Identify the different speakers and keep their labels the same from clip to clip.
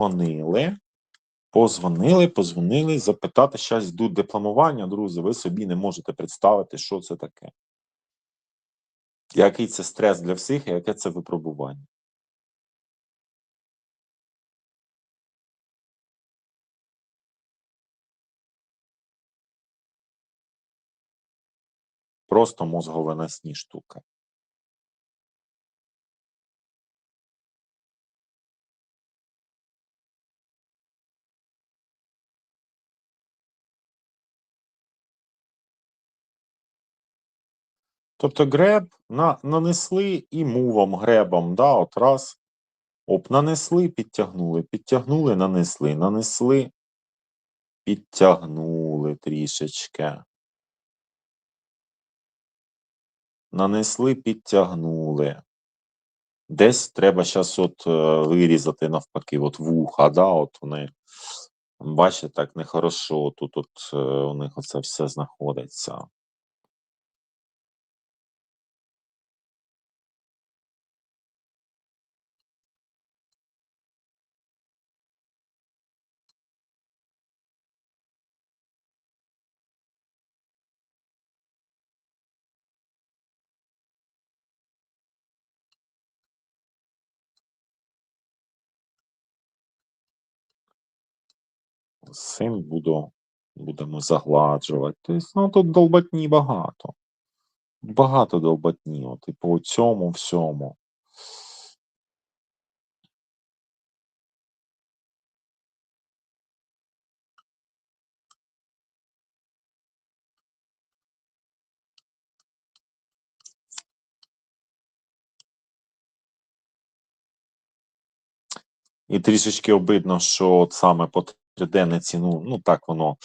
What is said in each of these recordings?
Speaker 1: Позвонили. Позвонили, позвонили, запитати, зараз йдуть дипломування, друзі, ви собі не можете представити, що це таке. Який це стрес для всіх, і яке це випробування. Просто мозговиносні штуки. Тобто греб на, нанесли і мувом, гребом, да, от раз. Оп, нанесли, підтягнули, підтягнули, нанесли, нанесли, підтягнули трішечки. Нанесли, підтягнули. Десь треба зараз от е, вирізати навпаки, от вуха, да, от вони. Бачите, так нехорошо, тут от е, у них оце все знаходиться. Цим буду, будемо загладжувати. Тобто, ну тут долбатні багато. Багато долбатні, от і по цьому всьому. І трішечки обидно, що от саме по триденне ціну, ну так воно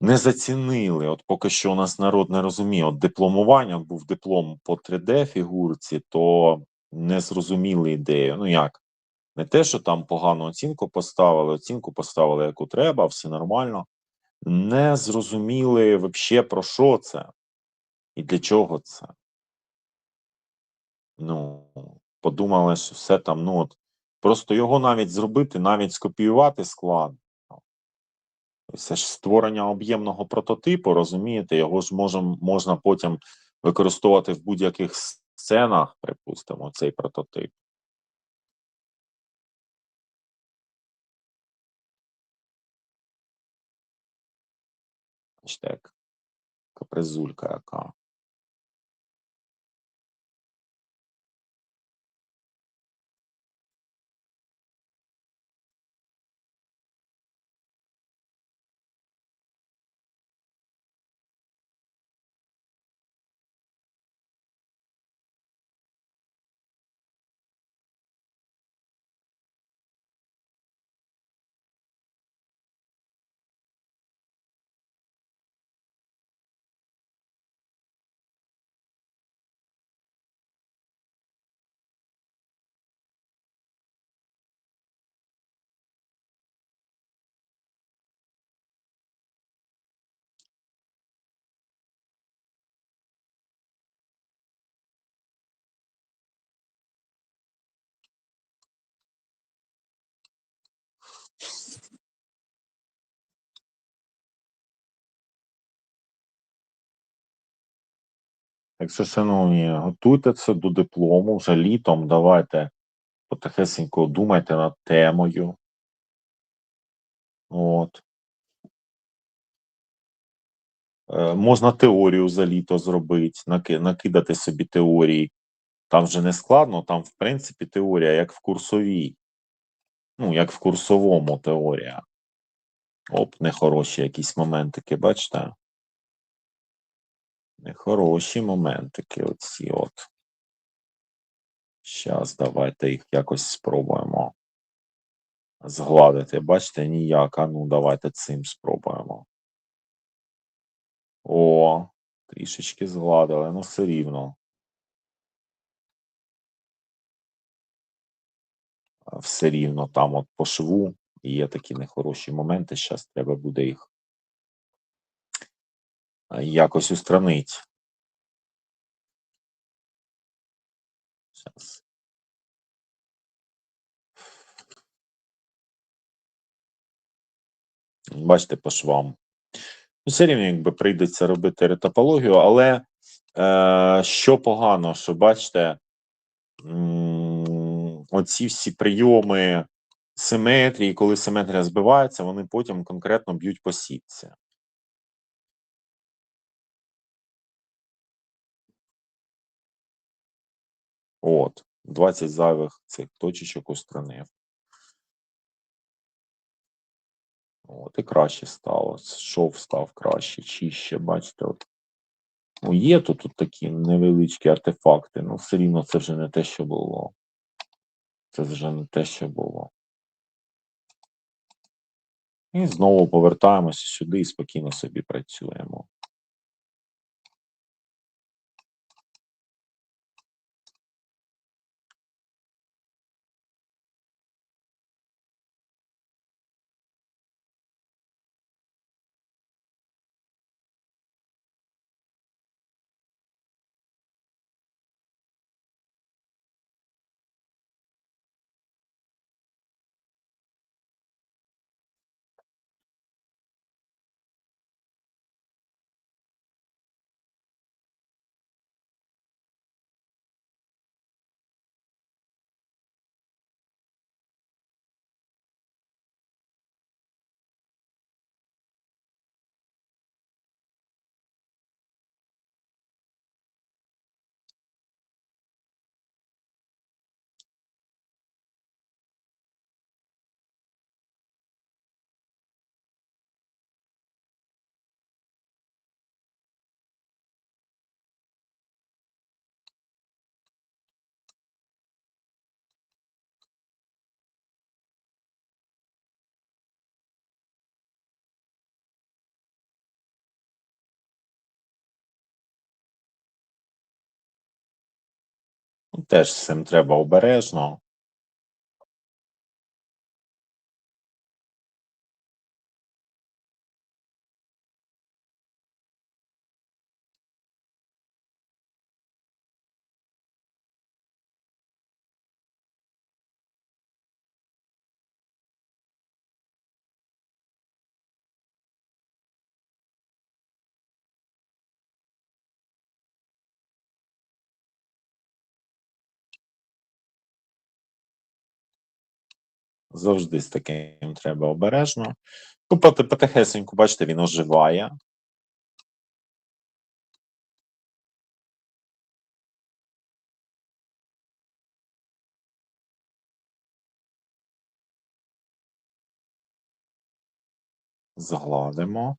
Speaker 1: не зацінили. От поки що у нас народ не розуміє. От дипломування був диплом по 3D фігурці, то не зрозуміли ідею. Ну як? Не те, що там погану оцінку поставили, оцінку поставили, яку треба, все нормально. Не зрозуміли взагалі про що це і для чого це. Ну, подумали, що все там, ну от, просто його навіть зробити, навіть скопіювати складно. Це ж створення об'ємного прототипу, розумієте, його ж можем, можна потім використовувати в будь-яких сценах, припустимо, цей прототип. Так, капризулька яка. Так що, шановні, готуйте це до диплому вже літом. Давайте потихесенько думайте над темою. От. Е, можна теорію за літо зробити, наки, накидати собі теорії. Там вже не складно, там, в принципі, теорія, як в курсовій. Ну, як в курсовому теорія. Оп, нехороші якісь моментики, бачите? Нехороші моментики оці от. Щас, давайте їх якось спробуємо згладити. Бачите, ніяк. Ну, давайте цим спробуємо. О, трішечки згладили, ну все рівно. Все рівно там от по шву є такі нехороші моменти. Зараз треба буде їх якось устранити. Зараз. Бачите, по швам. Ну, все рівно, якби прийдеться робити ретопологію, але е, що погано, що бачите, оці всі прийоми симетрії, коли симетрія збивається, вони потім конкретно б'ють по сітці. От, 20 зайвих цих точечок устранив. От, і краще стало. Шов став краще, чище, бачите, от. Ну, є тут, тут такі невеличкі артефакти, але все рівно це вже не те, що було. Це вже не те, що було. І знову повертаємося сюди і спокійно собі працюємо. Теж з цим треба обережно. Завжди з таким треба обережно. Купати поти- потихесеньку, бачите, він оживає. Згладимо.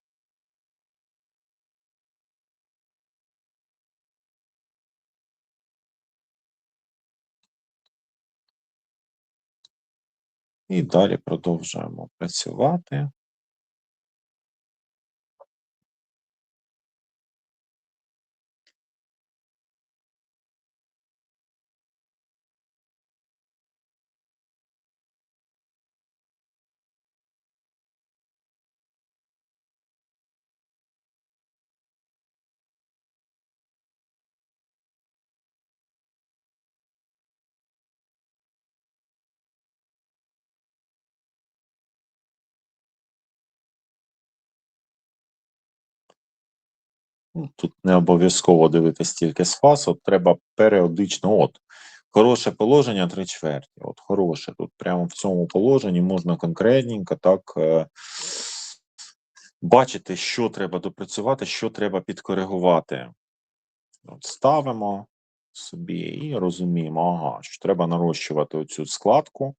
Speaker 1: І далі продовжуємо працювати. Тут не обов'язково дивитись тільки з фас, от треба періодично. От, хороше положення три чверті. От хороше. Тут прямо в цьому положенні можна конкретненько так е, бачити, що треба допрацювати, що треба підкоригувати. От ставимо собі і розуміємо, ага, що треба нарощувати оцю складку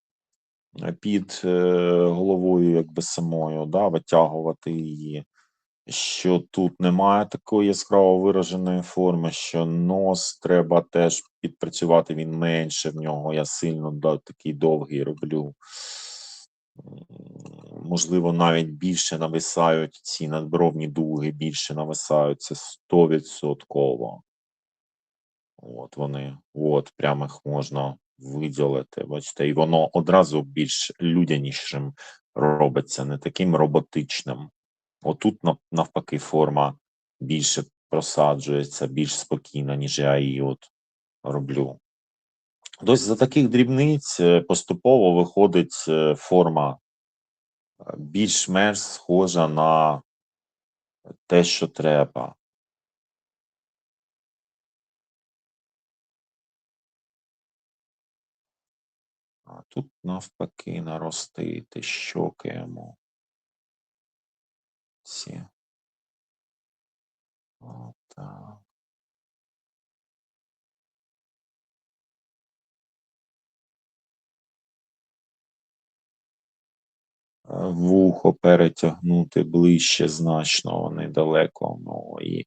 Speaker 1: е, під е, головою, якби самою, да, витягувати її що тут немає такої яскраво вираженої форми, що нос треба теж підпрацювати, він менше в нього. Я сильно такий довгий роблю. Можливо, навіть більше нависають ці надбровні дуги, більше нависають це 100%. От вони, от, прямо їх можна виділити. Бачите, і воно одразу більш людянішим робиться, не таким роботичним. Отут навпаки форма більше просаджується, більш спокійна, ніж я її от роблю. Тобто за таких дрібниць е, поступово виходить е, форма е, більш-менш схожа на те, що треба. А тут навпаки наростити щоки йому. Ці. Отак. Е, Вухо перетягнути ближче значно, вони далеко, ну і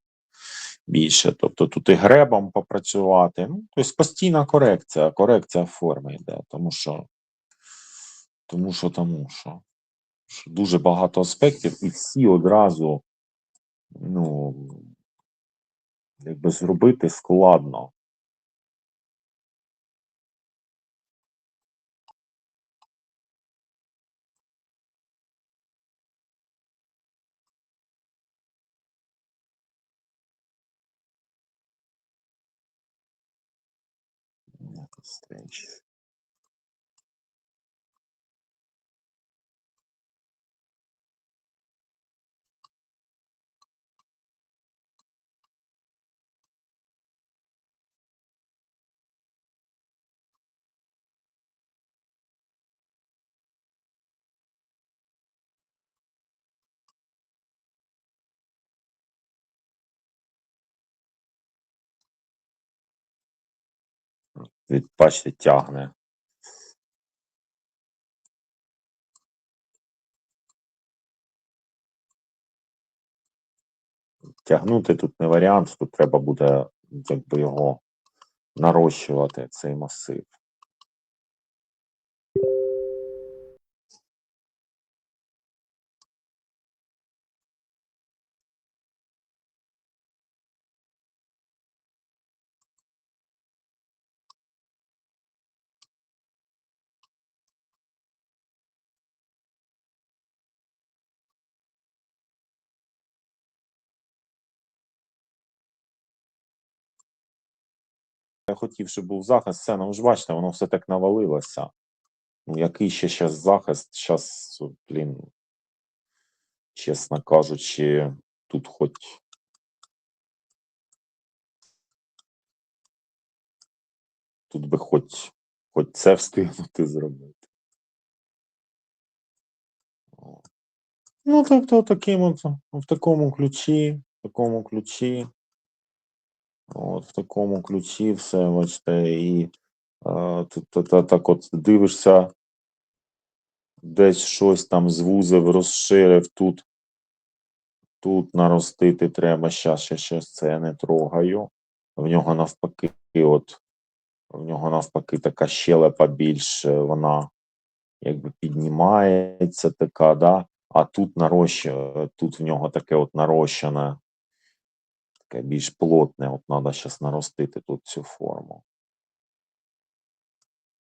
Speaker 1: більше. Тобто тут і гребом попрацювати. Ну, тобто постійна корекція, корекція форми йде, тому що, тому що, тому що, що дуже багато аспектів, і всі одразу, ну, якби зробити складно. Якось Від, бачите, тягне. Тягнути тут не варіант, тут треба буде якби його нарощувати, цей масив. Хотів, щоб був захист, все, ну ж бачите, воно все так навалилося. Ну, який ще зараз захист, зараз, блін, чесно кажучи, тут хоч. Тут би хоч, хоч це встигнути зробити. Ну, тобто, таким от, в такому ключі, в такому ключі. От, в такому ключі все, бачите, і е, тут та- та- так от дивишся, десь щось там звузив, розширив, тут, тут наростити треба, щас, ще щас це не трогаю. В нього навпаки, от, в нього навпаки така щелепа більш, е, вона якби піднімається така, да? а тут нарощує, тут в нього таке от нарощене, таке більш плотне, от треба зараз наростити тут цю форму.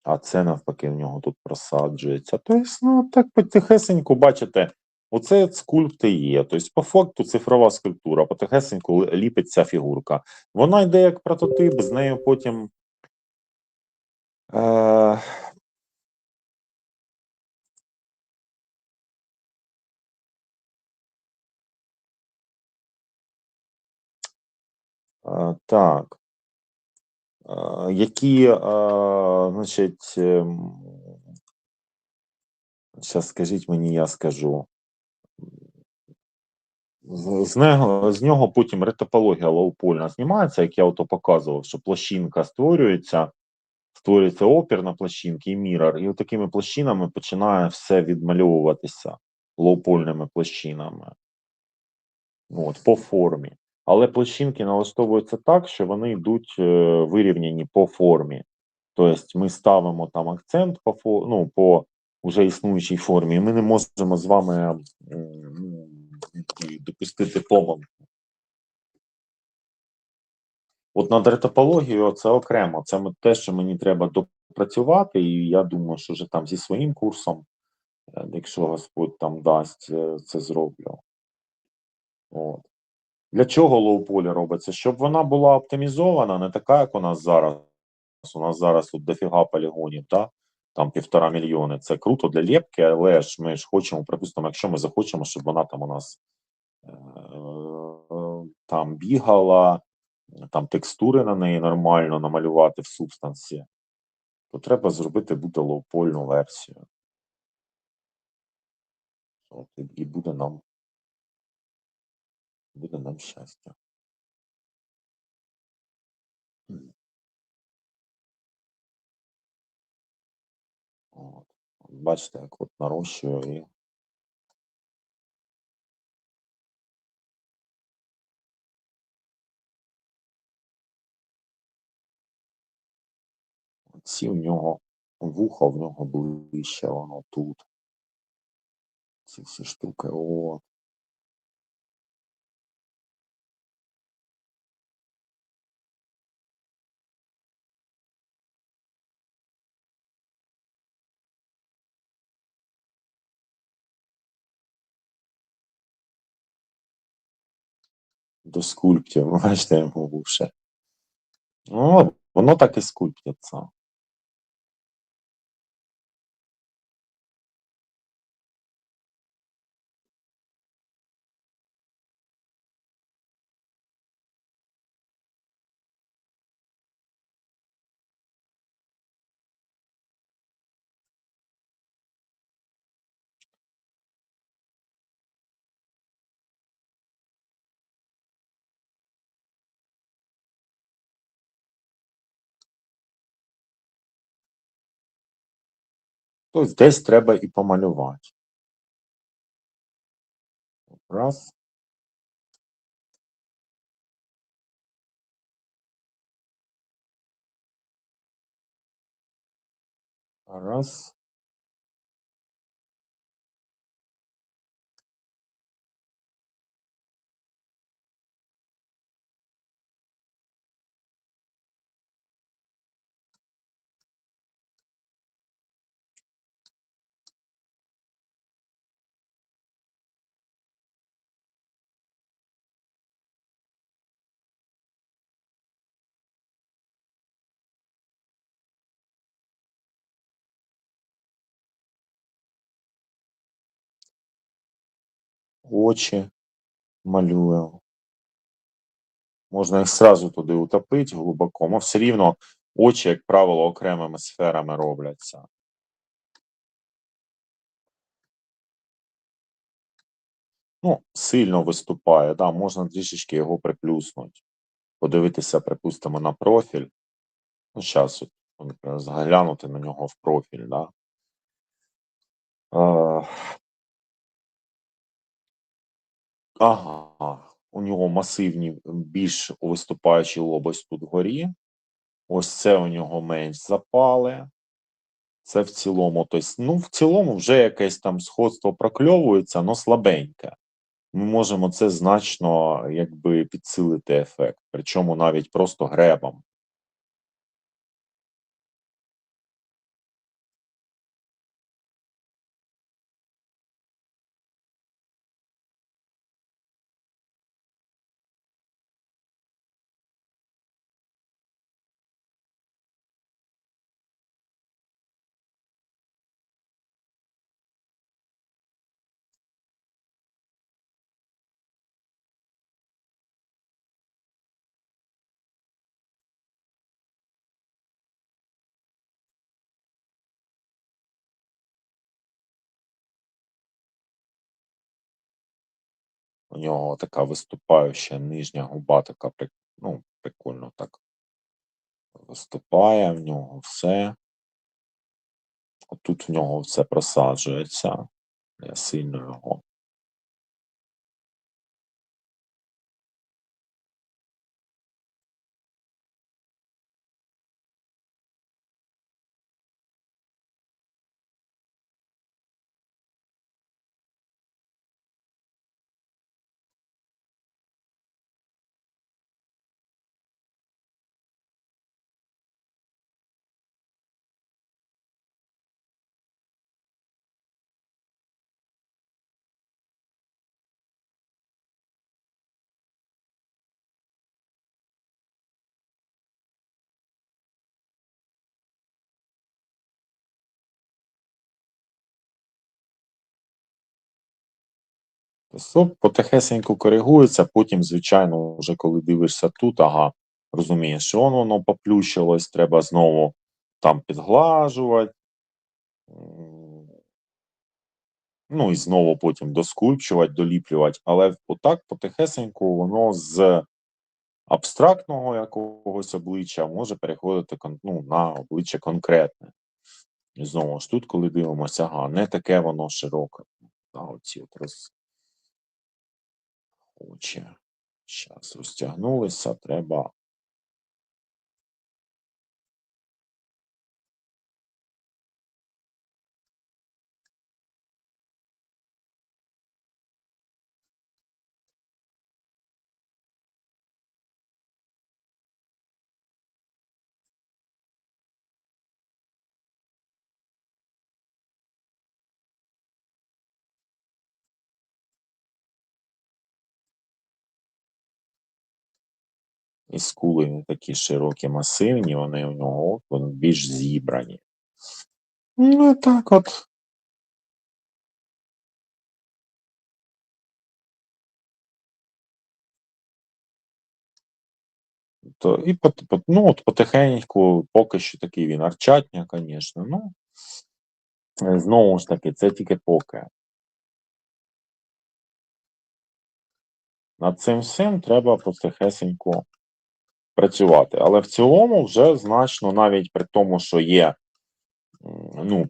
Speaker 1: А це навпаки в нього тут просаджується. Тобто, ну так потихесеньку, бачите, оце скульпти є. Тобто, по факту цифрова скульптура, потихесеньку ліпиться фігурка. Вона йде як прототип, з нею потім. Е- так. Які, значить, зараз скажіть мені, я скажу. З, нього, з нього потім ретопологія лоупольна знімається, як я ото показував, що площинка створюється, створюється опір на площинки і мірор, і такими площинами починає все відмальовуватися лоупольними площинами. От, по формі. Але площинки налаштовуються так, що вони йдуть е, вирівняні по формі. Тобто ми ставимо там акцент по ну, по вже існуючій формі, і ми не можемо з вами ну, допустити помилку. От над ретопологією це окремо. Це те, що мені треба допрацювати, і я думаю, що вже там зі своїм курсом, е, якщо Господь там дасть, е, це зроблю. От. Для чого лоу-полі робиться? Щоб вона була оптимізована, не така, як у нас зараз. У нас зараз тут дофіга полігонів, так? там півтора мільйони. Це круто для лєпки, але ж ми ж хочемо, припустимо, якщо ми захочемо, щоб вона там у нас е, там бігала, там текстури на неї нормально намалювати в субстанції, то треба зробити буде лоупольну версію. От, і буде нам буде нам щастя. От. Бачите, як от нарощую і ці в нього вухо в нього ближче, воно тут. Ці всі штуки. От. До скульптів, бачите, його вуше. Ну, воно так і Тобто десь треба і помалювати. Раз. Раз. Очі малюємо. Можна їх сразу туди утопити глибоко, але все рівно очі, як правило, окремими сферами робляться. Ну, сильно виступає, да, можна трішечки його приплюснути. Подивитися, припустимо, на профіль. Ну, зараз заглянути на нього в профіль, да. Ага, у нього масивні, більш виступаючі лобось тут вгорі. Ось це у нього менш запале. Це в цілому, тобто, ну, в цілому вже якесь там сходство прокльовується, але слабеньке. Ми можемо це значно якби підсилити ефект, причому навіть просто гребом. Нього така виступаюча нижня губа, така ну, прикольно так виступає в нього все. Отут в нього все просаджується. Я сильно його. Стоп, потихесеньку коригується, потім, звичайно, вже коли дивишся тут, ага, розумієш, що воно, воно поплющилось, треба знову там підглажувати. Ну і знову потім доскульпчувати, доліплювати. Але отак потихесеньку воно з абстрактного якогось обличчя може переходити ну, на обличчя конкретне. І знову ж тут, коли дивимося, ага, не таке воно широке. А оці от роз... очі. Зараз розтягнулися, треба. І скули не такі широкі, масивні, вони у нього вони більш зібрані. Ну, так от. То і ну, от потихеньку, поки що такий він арчатня, звісно. Ну, е, знову ж таки, це тільки поки. Над цим всім треба потихесеньку працювати. Але в цілому вже значно, навіть при тому, що є, ну,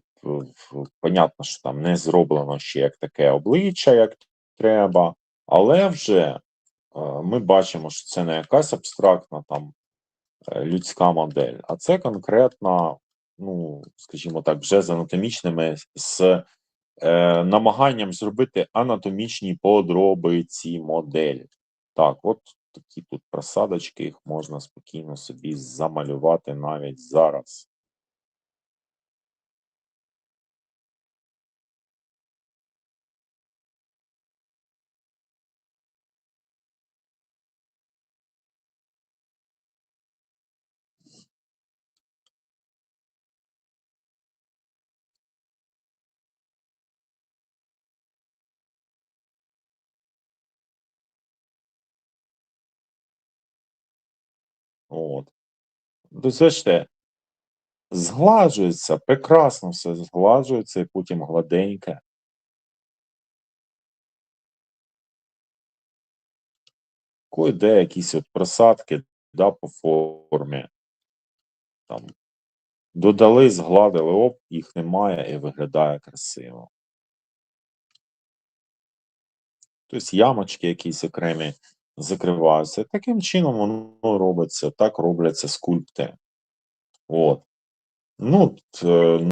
Speaker 1: понятно, що там не зроблено ще як таке обличчя, як треба, але вже е, ми бачимо, що це не якась абстрактна там е, людська модель, а це конкретна, ну, скажімо так, вже з анатомічними, з е, намаганням зробити анатомічні подробиці моделі. Так, от такі тут просадочки, їх можна спокійно собі замалювати навіть зараз. От. То це ж прекрасно все згладжується і потім гладеньке. Кое-де якісь от просадки да, по формі. Там, додали, згладили, оп, їх немає і виглядає красиво. Тобто ямочки якісь окремі закриваються. Таким чином воно робиться, так робляться скульпти. От. Ну, е,